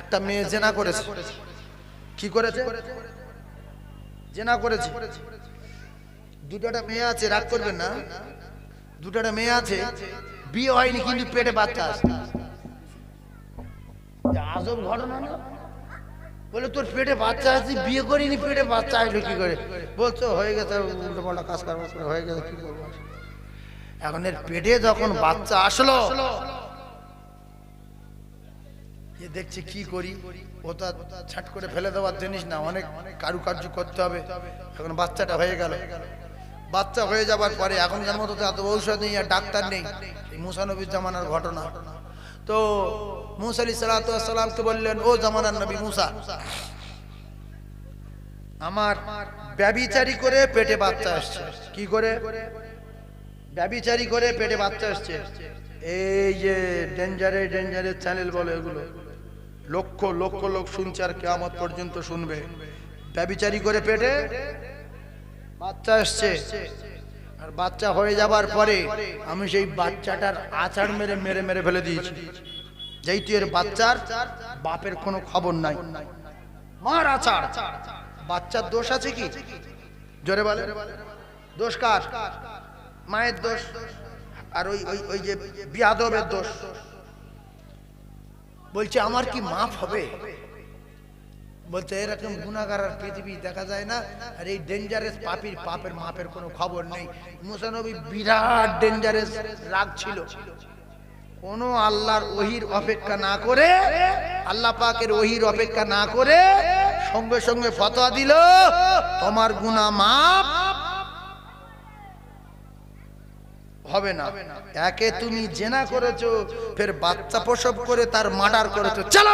একটা মেয়ে জেনা করেছে। কি করেছে? জেনা করেছে। দুটোটা মেয়ে আছে রাগ করবেন না। দুটোটা মেয়ে আছে বিয়ে হয়নি কিন্তু পেটে বাচ্চা আছে। আজব ঘটনা না। বলে তোর পেটে বাচ্চা আছে বিয়ে করিনি পেটে বাচ্চা আসলো কি করে? বলছো হয়ে গেছে উল্টো পাল্টা কাজ কারবার হয়ে গেছে কি করব? এখন এর পেটে যখন বাচ্চা আসলো দেখছে কি করি? ওটা ছাট করে ফেলে দেওয়ার জিনিস না, অনেক কারুকার্য করতে হবে। এখন বাচ্চাটা হয়ে গেল। বাচ্চা হয়ে যাবার পরে এখনকার মতো তো এত ঔষধ নেই আর ডাক্তার নেই মুসানবীর জামানার ঘটনা। তো মুসা আলি বললেন, ও জামানার নবী মুসা, আমার ব্যবিচারি করে পেটে বাচ্চা আসছে। কি করে? ব্যবিচারি করে পেটে বাচ্চা আসছে। এই যে ডেঞ্জারে ডেঞ্জারে চ্যানেল বলে এগুলো। লক্ষ লক্ষ লোক শুনছে আর কেমন পর্যন্ত শুনবে। ব্যবিচারি করে পেটে বাচ্চা আসছে আর বাচ্চা হয়ে যাবার পরে আমি সেই বাচ্চাটার আচার মেরে মেরে মেরে ফেলে দিয়েছি। যেহেতু এর বাচ্চার বাপের কোনো খবর নাই। মার আচার বাচ্চার দোষ আছে কি? জোরে বলে দোষ কার? মায়ের দোষ। আর ওই ওই যে বিয়াদবের দোষ। বলছে, আমার কি মাফ হবে? বলতে এরকম গুণাগার আর পৃথিবী দেখা যায় না। আর এই ডেঞ্জারাস পাপির পাপের মাপের কোনো খবর নেই। মুসানবী বিরাট ডেঞ্জারাস রাগ ছিল। কোন আল্লাহর ওহির অপেক্ষা না করে, আল্লাহ পাকের ওহির অপেক্ষা না করে সঙ্গে সঙ্গে ফতোয়া দিল, তোমার গুনাহ মাপ হবে না। একে তুমি জেনা করেছ ফের বাচ্চা প্রসব করে তার মার্ডার করেছ। চলো।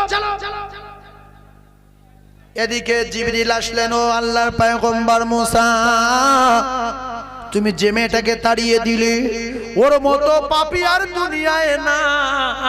এদিকে জিবরিল আসলেন ও আল্লাহর পয়গম্বর মুসা তুমি যে মেয়েটাকে তাড়িয়ে দিলে ওর মতো পাপি আর দুনিয়ায়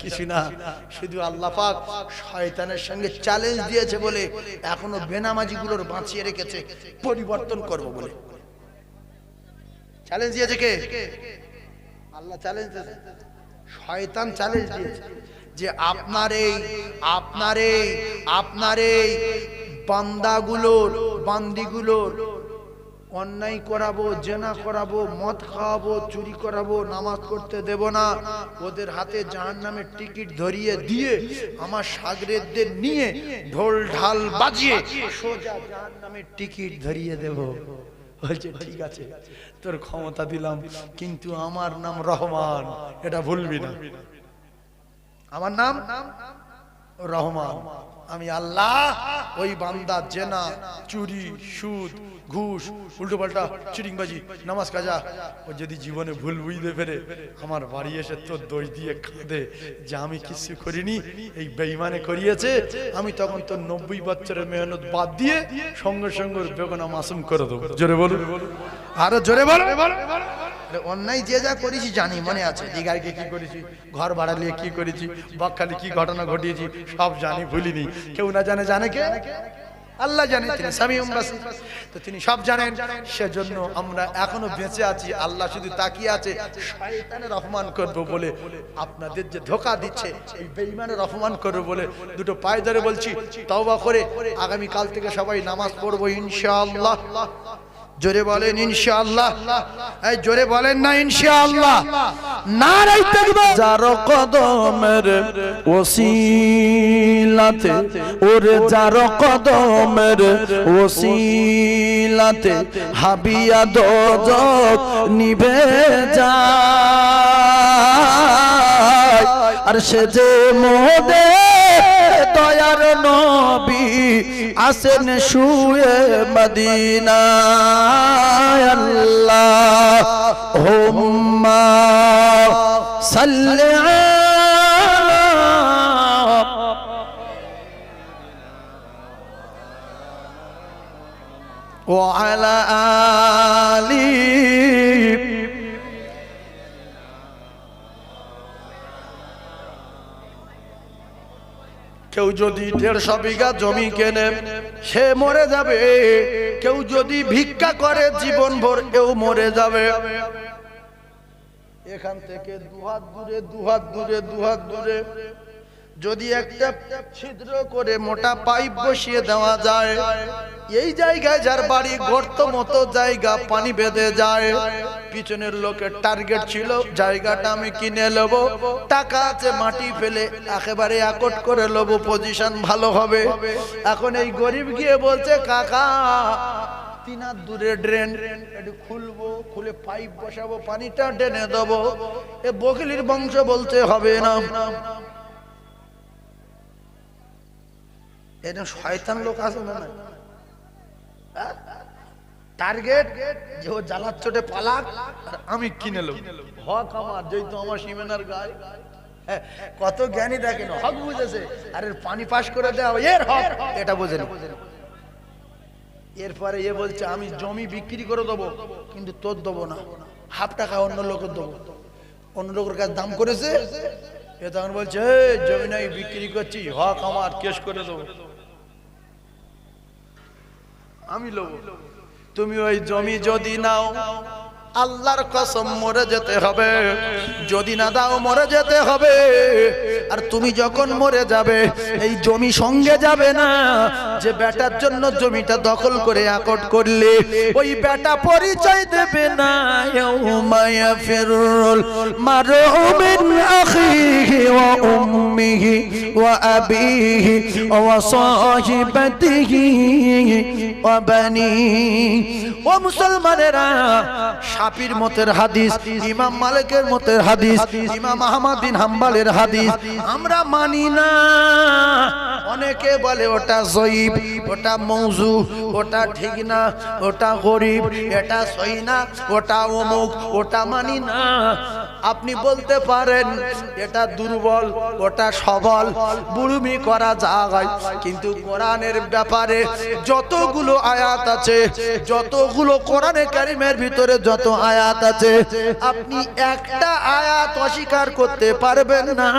কিছু না শুধু আল্লাহ শয়তানের সঙ্গে চ্যালেঞ্জ দিয়েছে বলে এখনও বেনামাজি গুলোর বাঁচিয়ে রেখেছে, পরিবর্তন করব বলে। চ্যালেঞ্জ দিয়েছে কে? আল্লাহ চ্যালেঞ্জ দিয়েছে। শয়তান চ্যালেঞ্জ দিয়েছে যে আপনার এই আপনার এই আপনার এই বান্দাগুলোর বান্দিগুলোর অন্যায় করাবো, জেনা করাবো, মদ খাওয়াবো, চুরি করাবো, নামাজ করতে দেব না। ওদের হাতে জাহান নামের টিকিট ধরিয়ে দিয়ে আমার সাগরেদদের নিয়ে ঢোল ঢাল বাজিয়ে সোজা জাহান নামের টিকিট ধরিয়ে দেব। বলছে, ঠিক আছে, তোর ক্ষমতা দিলাম, কিন্তু আমার নাম রহমান। এটা ভুলবি না। আমার নাম রহমান। আমি আল্লাহ, ওই বান্দা, জেনা, চুরি, সুদ, ঘুষ উল্টো পাল্টা চিটিংবাজি, নামাজ কাজা, ও যদি জীবনে ভুল বুঝতে পেরে আমার বাড়ি এসে তোর দই দিয়ে খাদে যে আমি কিছু করিনি, এই বেইমানে করিয়েছে, আমি তখন তোর নব্বই বছরের মেহনত বাদ দিয়ে সঙ্গে সঙ্গে বেগনা মাসুম করে দেবো। জোরে বলুন। আরও জোরে বলো অন্যায় যে যা করেছি জানি, মনে আছে। দিঘাইকে কি করেছি? ঘর ভাড়া নিয়ে কি করেছি? বকখালি কি ঘটনা ঘটিয়েছি? সব জানি, ভুলিনি। কেউ না জানে জানে কে? আল্লাহ জানে, তিনি সামিউম তো তিনি সব জানেন। সেজন্য আমরা এখনও বেঁচে আছি। আল্লাহ শুধু তাকিয়ে আছে। শয়তানের অপমান করব বলে আপনাদের যে ধোকা দিচ্ছে, এই বেঈমানের অপমান করব বলে দুটো পায়ে ধরে বলছি, তওবা করে আগামী কাল থেকে সবাই নামাজ পড়ব ইনশাআল্লাহ। জোরে বলেন ইনশাআল্লাহ। এই জোরে বলেন না ইনশাআল্লাহ। নারাই তাকবীর। যার কদমের ওসিলাতে ওরে যার কদমের ওসিলাতে হাবিয়া দোজক নিভে যায়। আর সে যে মোদে দয়ার নবী আসেন শুয়ে মদিনায় আল্লাহ اللهم صل على وعلى آله কেউ যদি দেড়শো বিঘা জমি কেনে, সে মরে যাবে। কেউ যদি ভিক্ষা করে জীবন ভর এও মরে যাবে। এখান থেকে দুহাত দূরে দুহাত দূরে দুহাত দূরে। যদি একটা ছিদ্র করে মোটা পাইপ বসিয়ে দেওয়া যায়, এই জায়গায় যার বাড়ি গর্ত মতো জায়গা পানি বেঁধে যায়। পিছনের লোকের টার্গেট ছিল, জায়গাটা আমি কিনে নেব। টাকা আছে, মাটি ফেলে একেবারে একট করে নেব পজিশন ভালো হবে। এখন এই গরিব গিয়ে বলছে, কাকা, তিন দূরে ড্রেন, একটু খুলবো, খুলে পাইপ বসাবো, পানিটা টেনে দেবো। এ বকিলির বংশ বলতে হবে না। এটা শয়তান লোক আছে না টার্গেট যে ও পালাক আমি কিনে নেব। হক আমার যেহেতু আমার সীমানার গায়ে। হ্যাঁ, কত জ্ঞানী দেখেন হক বুঝেছে। আর এর পানি পাস করে দেওয়া এর হক এটা বোঝেন এরপরে এ বলছে আমি জমি বিক্রি করে দেবো কিন্তু তোর দেবো না। হাফ টাকা অন্য লোকের দেবো। অন্য লোকের কাছে দাম করেছে। এ তখন বলছে "এই, জমি নাই বিক্রি করছি হক আমার কেস করে দেবো। আমি লব। তুমি ওই জমি যদি নাও আল্লাহর কসম মরে যেতে হবে। যদি না দাও মরে যেতে হবে। আর তুমি যখন মরে যাবে, এই জমি সঙ্গে যাবে না। যে বেটার জন্য জমিটা দখল করে আকট করলে, ওই বেটা পরিচয় দেবে না। ওয়া আবিহি শাপির মতের হাদিস, ইমাম মালিকের মতের হাদিস, ইমাম আহমদ বিন হাম্বালের হাদিস। আমরা মানি না। অনেকে বলে ওটা জয়ীব, ওটা মৌজু, ওটা ঠিক না, ওটা গরিব, এটা সই না, ওটা অমুক, ওটা মানি না। আপনি বলতে পারেন, এটা দুর্বল, ওটা সবল, বুড়ুমি করা যায় কিন্তু কোরআনের ব্যাপারে যতগুলো আয়াত আছে, যতগুলো কোরআনে কারিমের ভিতরে যত আয়াত আছে, আপনি একটা আয়াত অস্বীকার করতে পারবেন না।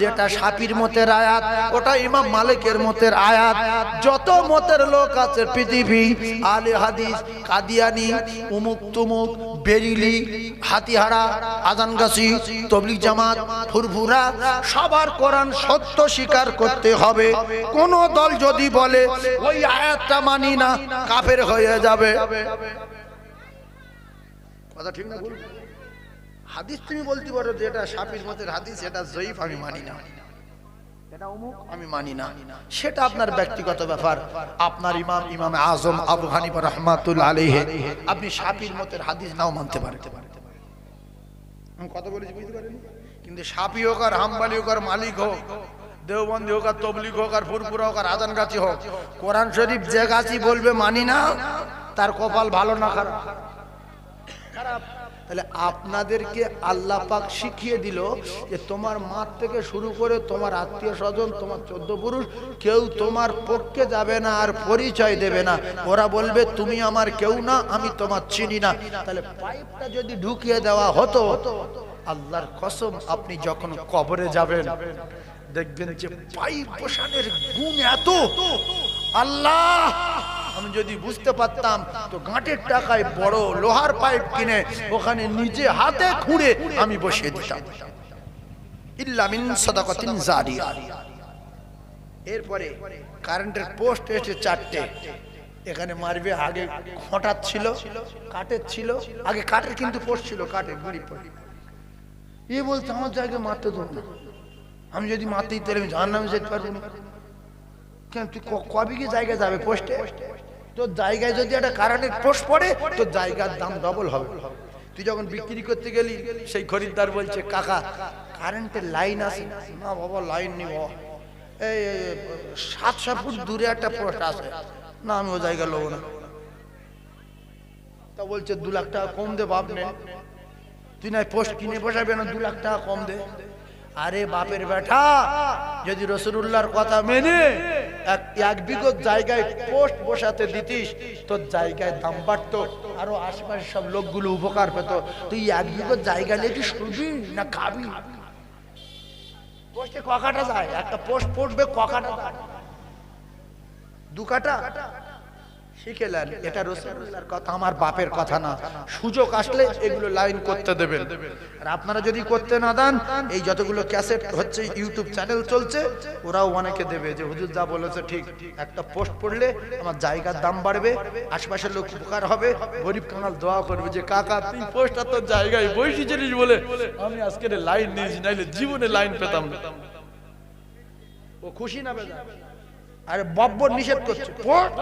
যেটা সাপির মতের আয়াত, ওটা ইমাম মালিকের মতের আয়াত। যত মতের লোক আছে পৃথিবী, আলে হাদিস, কাদিয়ানি উমুক তুমুক বেরিলি, হাতিহারা আজানগাছি তবলিক জামাত, ফুরফুরা, সবার কোরআন সত্য স্বীকার করতে হবে। কোন দল যদি বলে, ওই আয়াতটা মানি না, কাফের হয়ে যাবে। কথা ঠিক না? হাদিস তুমি বলতে পারো যে এটা সাপির মতের হাদিস, এটা জয়ীফ, আমি মানি না। আমি মানি না। সেটা আপনার ব্যক্তিগত ব্যাপার। আপনার ইমাম ইমাম আজম আবু হানিফা রহমাতুল আলাইহি, আপনি সাপির মতের হাদিস নাও মানতে পারতে পারেন। আমি কথা বলেছি, বুঝতে পারেন? কিন্তু সাপি হোক আর হামবালি হোক আর মালিক হোক, দেওবন্দি হোক আর তবলিক হোক আর ফুরপুরা হোক আর আদান গাছি হোক, কোরআন শরীফ যে গাছি বলবে মানি না, তার কপাল ভালো না খারাপ। খারাপ। তাহলে আপনাদেরকে আল্লাহ পাক শিখিয়ে দিল যে তোমার মার থেকে শুরু করে তোমার আত্মীয় স্বজন, তোমার চোদ্দ পুরুষ, কেউ তোমার পক্ষে যাবে না আর পরিচয় দেবে না। ওরা বলবে, তুমি আমার কেউ না, আমি তোমার চিনি না। তাহলে পাইপটা যদি ঢুকিয়ে দেওয়া হতো, আল্লাহর কসম, আপনি যখন কবরে যাবেন, দেখবেন যে পাইপ বসানের গুণ এত। আল্লাহ! আমি যদি বুঝতে পারতাম তো গাঁটের টাকায় বড় লোহার পাইপ কিনে ওখানে নিজে হাতে খুঁড়ে আমি বসিয়ে দিতাম। চারটে। এখানে মারবে আগে ছিল, কাঠের ছিল, আগে কাঠের কিন্তু ছিল, কাঠের এ আমার জায়গায় মারতে আমি যদি মারতে দিতে আমি জাহান যেতে পারব কেন, তুই কবে কি জায়গায় যাবে পোস্টে? তোর জায়গায় যদি একটা কারেন্টের পোস্ট পড়ে, তোর জায়গার দাম ডবল হবে। তুই যখন বিক্রি করতে গেলি, সেই খরিদ্দার বলছে, কাকা কারেন্টের লাইন আছে। না বাবা লাইন নেই বাবা। এই সাতশো ফুট দূরে একটা পোস্ট আছে। না, আমি ও জায়গা লোবো না। তা বলছে, দু লাখ টাকা কম দে, বাপ নে তুই না পোস্ট কিনে বসাবে না, দু লাখ টাকা কম দে। আরে বাপের বেটা, যদি রসুল্লাহর কথা মেনে এক বিগত জায়গায় পোস্ট বসাতে দিতিস, তোর জায়গায় দাম বাড়তো, আরও আশেপাশে সব লোকগুলো উপকার পেত। তুই এক বিগত জায়গা নিয়ে কি শুনবি না খাবি? পোস্টে যায়? একটা পোস্ট পড়বে ককাটা দু কাটা শিখেলেন এটা রসুল্লাহর কথা আমার বাপের কথা না। সুযোগ আসলে এগুলো লাইন করতে দেবেন। আর আপনারা যদি করতে না দেন এই যতগুলো ক্যাসেট হচ্ছে ইউটিউব চ্যানেল চলছে ওরাও অনেকে দেবে যে হুজুর যা বলেছে ঠিক একটা পোস্ট পড়লে আমার জায়গার দাম বাড়বে আশপাশের লোক উপকার হবে। গরিব কাঙাল দোয়া করবে যে কাকা তুই পোস্টটা তোর জায়গায় বসেছিলিস বলে আমি আজকে লাইন নিয়েছি নাইলে জীবনে লাইন পেতাম না। ও খুশি না বেজা আরে বব্বর নিষেধ করছে।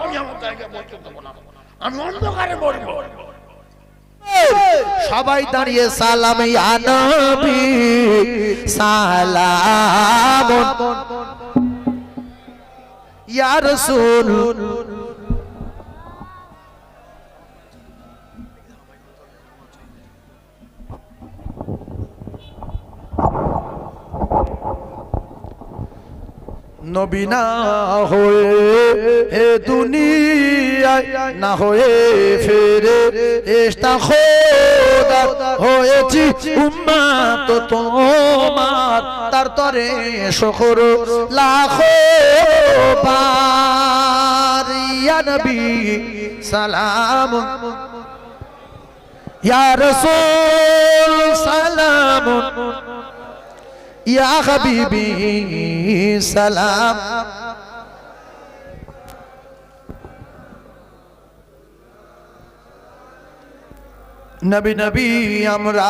আমি আমার জায়গায় বসতে দেবো না। আমি অন্ধকারে মরবো সবাই দাঁড়িয়ে সালাম ইয়া নবী। সালাম। ইয়া রাসূল নবী না হয়ে হে দুনিয়ায় না হয়ে ফেরে এস্তা খোদা হয়েছি উম্মাত তোমার, তার তরে শকর লাখো বার ইয়া নবী, সালাম। ইয়া রাসূল, সালাম। ইয়া হাবিবি সালাম। নবী নবী আমরা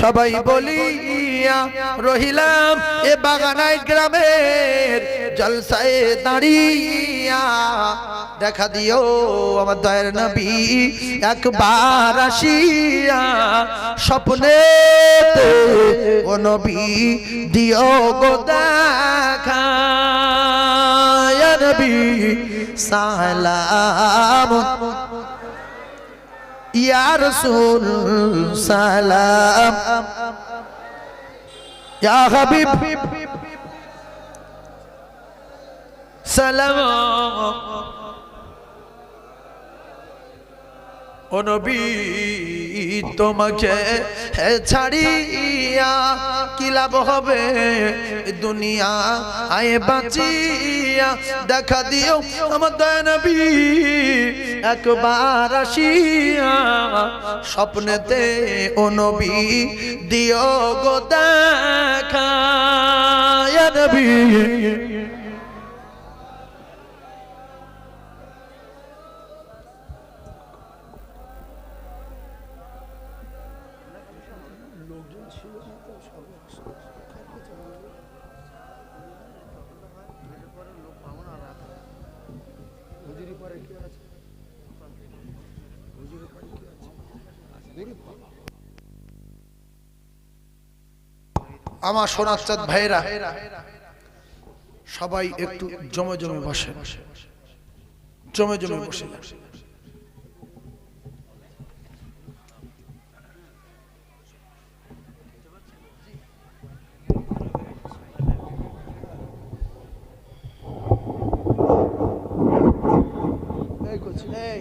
সবাই বলিয়া রহিলাম এ বাগানায় গ্রামের জলসায় দাঁড়িয়া দেখা দিও আমার দয়ের নবী। একবার আসিয়া স্বপ্নে ও নবী, দিও গো দেখা। নবী, সালাম। ইয়া রাসূল, সালাম। ইয়া হাবিব সালাম। ও নবী, তোমাকে ছাড়িয়া কি লাভ হবে? দুনিয়া আয়ে বাঁচিয়া দেখা দিও আমার নবী। একবার আসিয়া স্বপ্নেতে ও নবী দিও গো দেখা। নবী। আমার সোনার চাঁদ ভাইরা সবাই একটু জমে জমে বসে জমে জমে বসে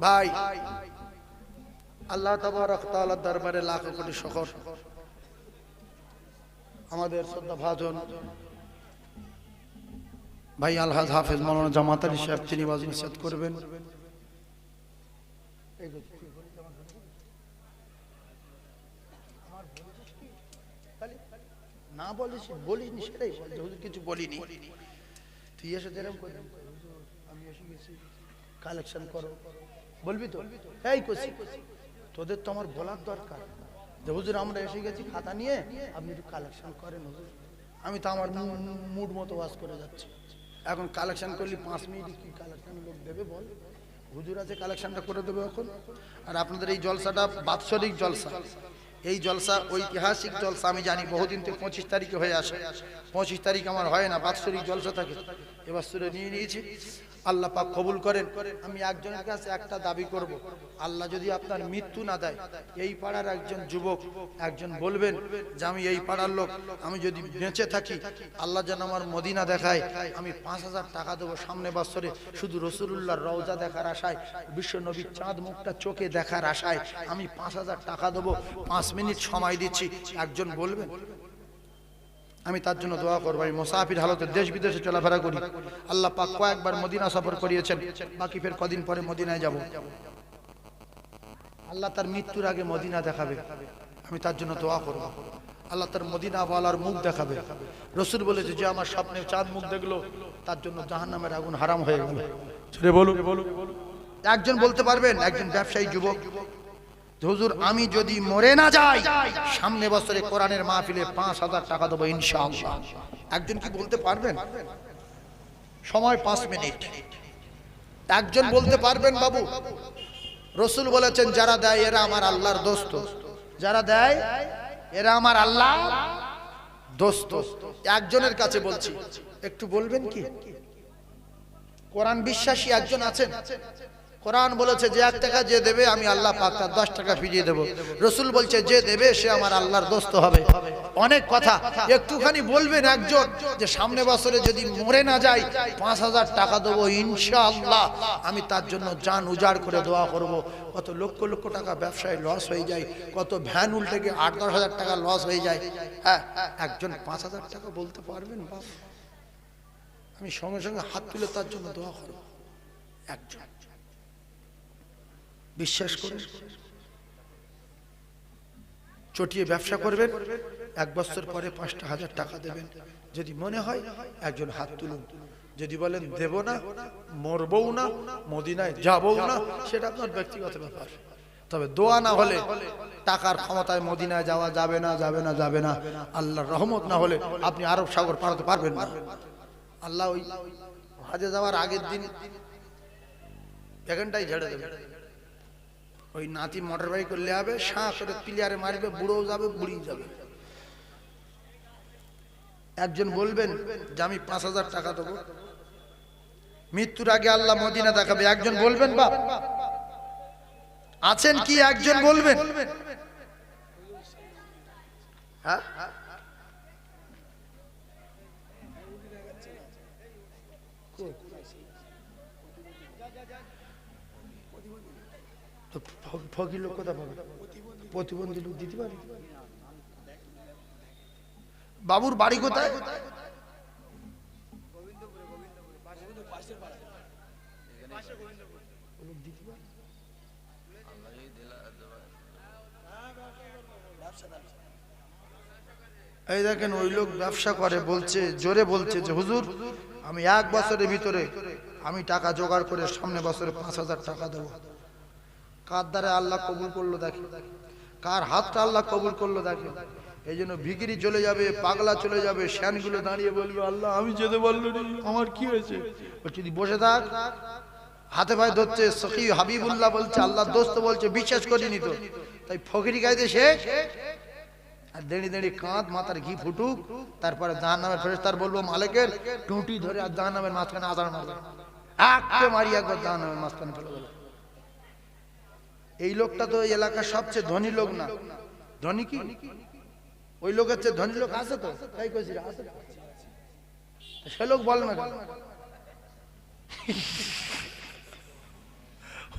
ভাই, আল্লাহ তাআলার দরবারে লাখ কোটি শকর। আমাদের শ্রদ্ধা ভাজন। ভাই আলহাজ হাফেজ মাওলানা জামাত আলী সাহেব, তিনি নসিহত করবেন। না কিছু বলিনি। কালেকশন করো। বলবি তো? এই কষি তোদের তো আমার বলার দরকার। হুজুর, আমরা এসে গেছি খাতা নিয়ে, আপনি একটু কালেকশন করেন হুজুর। আমি তো আমার মুড মতো ওয়াজ করে যাচ্ছি। এখন কালেকশন করলি পাঁচ মিনিট, কি কালেকশন লোক দেবে বল? হুজুর আছে কালেকশনটা করে দেবে এখন। আর আপনাদের এই জলসাটা বাৎসরিক জলসা। এই জলসা ঐতিহাসিক জলসা, আমি জানি বহুদিন থেকে পঁচিশ তারিখে হয়ে আসে। পঁচিশ তারিখ আমার হয় না, বাৎসরিক জলসা থাকে। এবার সুরে নিয়ে নিয়েছি। আল্লাহ পাক কবুল করেন, আমি একজনের কাছে একটা দাবি করব। আল্লাহ যদি আপনার মৃত্যু না দেয়, এই পাড়ার একজন যুবক একজন বলবেন যে আমি এই পাড়ার লোক, আমি যদি বেঁচে থাকি, আল্লাহ যেন আমার মদিনা দেখায়, আমি পাঁচ হাজার টাকা দেবো সামনে বছরে। শুধু রসুল্লাহর রওজা দেখার আশায়, বিশ্ব নবীর চাঁদ মুখটা চোখে দেখার আশায় আমি পাঁচ হাজার টাকা দেবো। পাঁচ মিনিট সময় দিচ্ছি, একজন বলবেন আমি তার জন্য দোয়া করব। আমি মোসাফির হালতে দেশ বিদেশে চলাফেরা করি। আল্লাহ পাক কয়েকবার মদিনা সফর করিয়েছেন। বাকি ফের কদিন পরে মদিনায় যাব। আল্লাহ তার মৃত্যুর আগে মদিনা দেখাবে। আমি তার জন্য দোয়া করব। আল্লাহ তার মদিনা বলার মুখ দেখাবে। রসুল বলেছে যে আমার স্বপ্নে চাঁদ মুখ দেখল তার জন্য জাহান নামের আগুন হারাম হয়ে গেল। বলুন। একজন বলতে পারবেন একজন ব্যবসায়ী যুবক। হুজুর, আমি যদি মরে না যাই, সামনে বছরে কোরআনের মাহফিলে পাঁচ হাজার টাকা দেবো ইনশাআল্লাহ। একজন কি বলতে পারবেন? সময় পাঁচ মিনিট। একজন বলতে পারবেন, বাবু? রসুল বলেছেন, যারা দেয়, এরা আমার আল্লাহর দোস্ত। যারা দেয়, এরা আমার আল্লাহ দোস্ত। একজনের কাছে বলছি, একটু বলবেন কি? কোরআন বিশ্বাসী একজন আছেন? কোরআন বলেছে, যে এক টাকা যে দেবে, আমি আল্লাহ পাক তার দশ টাকা ফিরিয়ে দেবো। রসুল বলছে, যে দেবে, সে আমার আল্লাহর দোস্ত হবে। অনেক কথা। একটুখানি বলবেন একজন যে, সামনে বছরে যদি মরে না যাই, পাঁচ হাজার টাকা দেবো, ইনশাআল্লাহ। আমি তার জন্য যান উজাড় করে দোয়া করব। কত লক্ষ লক্ষ টাকা ব্যবসায় লস হয়ে যায়, কত ভ্যান উল্টে গিয়ে আট দশ হাজার টাকা লস হয়ে যায়। হ্যাঁ একজন পাঁচ হাজার টাকা বলতে পারবেন আমি সঙ্গে সঙ্গে হাত তুলে তার জন্য দোয়া করব। একজন। বিশ্বাস করুন। চটিয়ে ব্যবসা করবেন, এক বছর পরে পাঁচটা হাজার টাকা দেবেন। যদি মনে হয় একজন হাত তুলুন। যদি বলেন, দেব না, মরবও না, মদিনায় যাবও না, সেটা আপনার ব্যক্তিগত ব্যাপার। তবে দোয়া না হলে টাকার ক্ষমতায় মদিনায় যাওয়া যাবে না যাবে না যাবে না। আল্লাহর রহমত না হলে আপনি আরব সাগর পারাতে পারবেন না। আল্লাহ ওই হাজে যাওয়ার আগের দিন এখানটাই ঝেড়ে দেবে ওই নাতি মোটর বাইক করলে হবে শাঁসের করে প্লেয়ারে মারবে বুড়ো যাবে বুড়ি যাবে। একজন বলবেন যে, আমি পাঁচ হাজার টাকা দেবো। মৃত্যুর আগে আল্লাহ মদিনা দেখাবে। একজন বলবেন বা আছেন কি? একজন বলবেন। হ্যাঁ? ফকির লোক কোথা পাবে? প্রতিবন্ধী লোক দিতে পারে? বাবুর বাড়ি কোথায়? এই দেখেন, ওই লোক ব্যবসা করে, বলছে, জোরে বলছে যে, হুজুর, আমি এক বছরের ভিতরে আমি টাকা জোগাড় করে সামনে বছরে পাঁচ হাজার টাকা দেবো। কার দ্বারা আল্লাহ কবুল করল দেখে? কার হাতটা আল্লাহ কবুল করল দেখে? এই জন্য ভিকিরি চলে যাবে, পাগলা চলে যাবে, শ্যানগুলো দাঁড়িয়ে বলবে, আল্লাহ, আমি যেতে পারল আমার কি হয়েছে? তুই বসে থাক। হাতে পায়ে ধরছে, সখী হাবিবুল্লাহ বলছে আল্লাহ দোস্ত বলছে, বিশ্বাস করিনি তো। তাই ফকিরি গাইতে শেষ আর দেড়ি দেড়ি কাঁধ মাথার ঘি ফুটুক, তারপরে জাহান নামের ফেরেস্তার বলব, মালিকের টুটি ধরে আর জাহান নামের মাঝখানে আদার মারবে। আঁকতে মারি একবার জাহান নামের মাঝখানে ফেলে দেবে এই লোকটা তো এই এলাকার সবচেয়ে ধনী লোক না। ধনী কি? ওই লোকের চেয়ে ধনী লোক আছে তো? তাই কইছি সে লোক বল না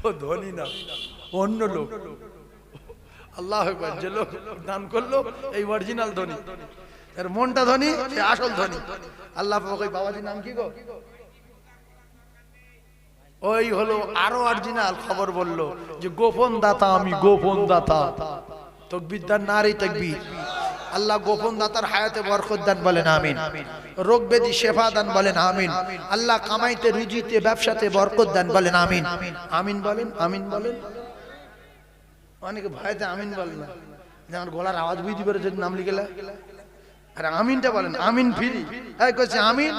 ও ধনী না, অন্য লোক। আল্লাহ যে লোক দান করল, এই অরিজিনাল ধনী। এর মনটা ধনী, সে আসল ধনী। আল্লাহ ওই বাবাজির নাম কি গো? ওই হলো আরও অরিজিনাল খবর বলল যে গোপন দাতা আমি গোপন দাতা। তকবির দার নারী তকবির। আল্লাহ গোপন দাতার হায়াতে বরকত দান বলেন, আমিন। রোগ ব্যাধি শেফা দান বলেন, আমিন। আল্লাহ কামাইতে, রুজিতে, ব্যবসাতে বরকত দান বলেন, আমিন। আমিন বলেন আমিন বলেন। অনেকে ভয়তে আমিন বলেন না। যেমন গলার আওয়াজ বুঝতে পারে যদি নাম লিখে আর আমিনটা বলেন, আমিন ফিরি। হ্যাঁ কইছে আমিন।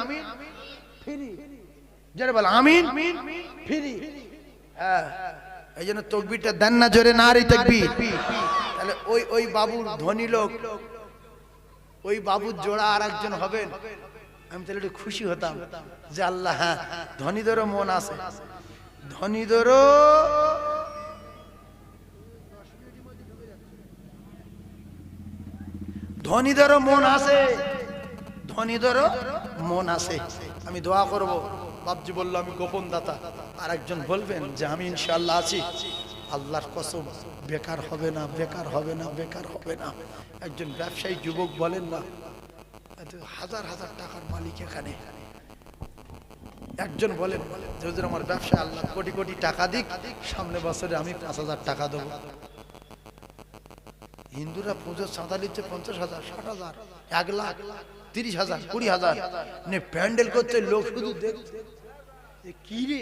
ফিরি। যারা বলে আমিন? ফিরি। হ্যাঁ। এই জন্য তকবিরটা দেন না জোরে না রে তকবির। তাহলে ওই ওই বাবুর ধনী লোক ওই বাবুর জোড়া আর একজন হবেন। আমি তাহলে একটু খুশি হতাম যে আল্লাহ হ্যাঁ ধনীদেরও মন আছে। ধনীদেরও ধনীদেরও মন আছে। ধনীদেরও মন আছে। আমি দোয়া করব। বাবজি বলল, আমি গোপন দাতা। আর একজন বলবেন যে, আমি ইনশাআল্লাহ আছি। আল্লাহর কসম, বেকার হবে না, বেকার হবে না, বেকার হবে না। একজন ব্যবসায়ী যুবক বলেন না হাজার হাজার টাকার মালিক এখানে। একজন বলেন, যে হুজুর, আমার ব্যবসা আল্লাহ কোটি কোটি টাকা দিক, সামনে বছরে আমি পাঁচ হাজার টাকা দেবো। হিন্দুরা পুজো নিচ্ছে পঞ্চাশ হাজার, ষাট হাজার, এক লাখ। তিরিশ হাজার কুড়ি হাজার। প্যান্ডেল করতে লোক শুধু দেখছে কি রে?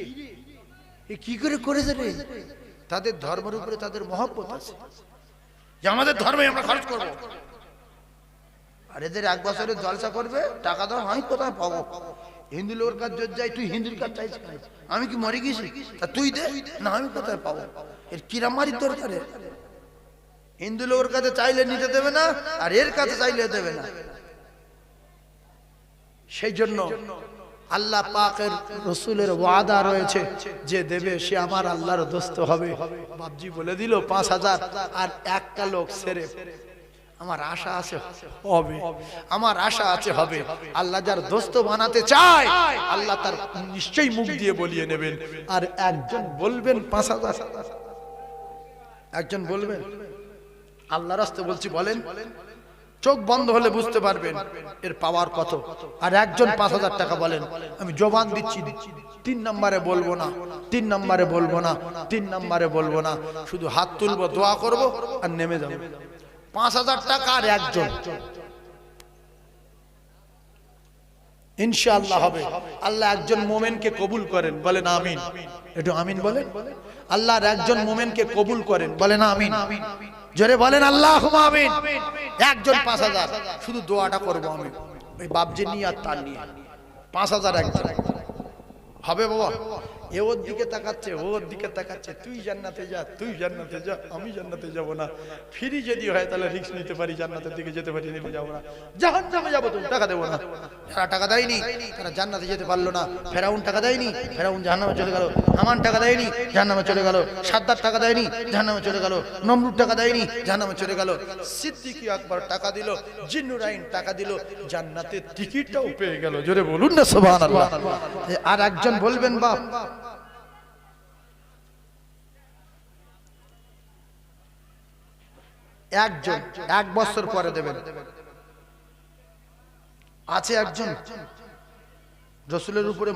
এ কি করে করেছে রে? তাদের ধর্মের উপরে তাদের মহব্বত আছে। যে আমাদের ধর্মে আমরা খরচ করব। আর এদের এক বছরে জলসা করবে টাকা দাও আমি কোথায় পাবো? হিন্দু লোকের কাজ যাই তুই হিন্দুর কাজ চাইছিস আমি কি মরে গেছি? তা তুই দে না আমি কোথায় পাবো? এর কিরামারির দরকারে। হিন্দু লোকের কাছে চাইলে নিতে দেবে না আর এর কাছে চাইলে দেবে না। সেই জন্য আল্লাহ পাকের রসুলের ওয়াদা রয়েছে যে দেবে সে আমার আল্লাহর দোস্ত হবে। বাবজি বলে দিল, পাঁচ হাজার আর একটা লোক সেরে আমার আশা আছে হবে। আমার আশা আছে হবে। আল্লাহ যার দোস্ত বানাতে চায়, আল্লাহ তার নিশ্চয়ই মুখ দিয়ে বলিয়ে নেবেন। আর একজন বলবেন, পাঁচ হাজার একজন বলবেন আল্লাহ রাস্তে বলছি, বলেন। চোখ বন্ধ হলে বুঝতে পারবেন এর পাওয়ার কত। আর একজন পাঁচ হাজার টাকা বলেন, আমি জবান দিচ্ছি তিন নম্বরে বলব না, তিন নম্বরে বলব না, তিন নম্বরে বলব না। শুধু হাত তুলবো, দোয়া করব আর নেমে যাব। পাঁচ হাজার টাকা আর একজন। ইনশাআল্লাহ হবে। আল্লাহ একজন মোমেনকে কবুল করেন, বলেন আমিন। একটু আমিন বলেন। আল্লাহর একজন মোমেনকে কবুল করেন, বলেন আমিন। জোরে বলেন আল্লাহ আমিন। একজন পাঁচ হাজার। শুধু দোয়াটা করব আমি। ওই বাপজি নিয়ে আর তার নিয়ে। পাঁচ হাজার একজন। হবে বাবা। এ ওর দিকে তাকাচ্ছে ও ওর দিকে তাকাচ্ছে। তুই জান্নাতে যা, তুই জান্নাতে যা, আমি জান্নাতে যাব না। ফ্রি যদি হয় তাহলে রিস্ক নিতে পারি, জান্নাতের দিকে যেতে পারি নিতে যাব না। জাহান নামে যাব তুমি টাকা দেবো না। যারা টাকা দেয়নি, তারা জান্নাতে যেতে পারল না। ফেরাউন টাকা দেয়নি, ফেরাউন জাহান্নামে চলে গেল। হামান টাকা দেয়নি, জাহান্নামে চলে গেল। সাদ্দার টাকা দেয়নি, জাহান্নামে চলে গেল। নমরুদ টাকা দেয়নি, জাহান্নামে চলে গেল। সিদ্দিকি আকবর টাকা দিল জিন্নুর আইন টাকা দিল, জান্নাতের টিকিটটাও পেয়ে গেল। জোরে বলুন না, সুবহানাল্লাহ। আর একজন বলবেন, বাপ। একজন এক বছর পরে দেবেন। আছে একজন? রসুলের উপরে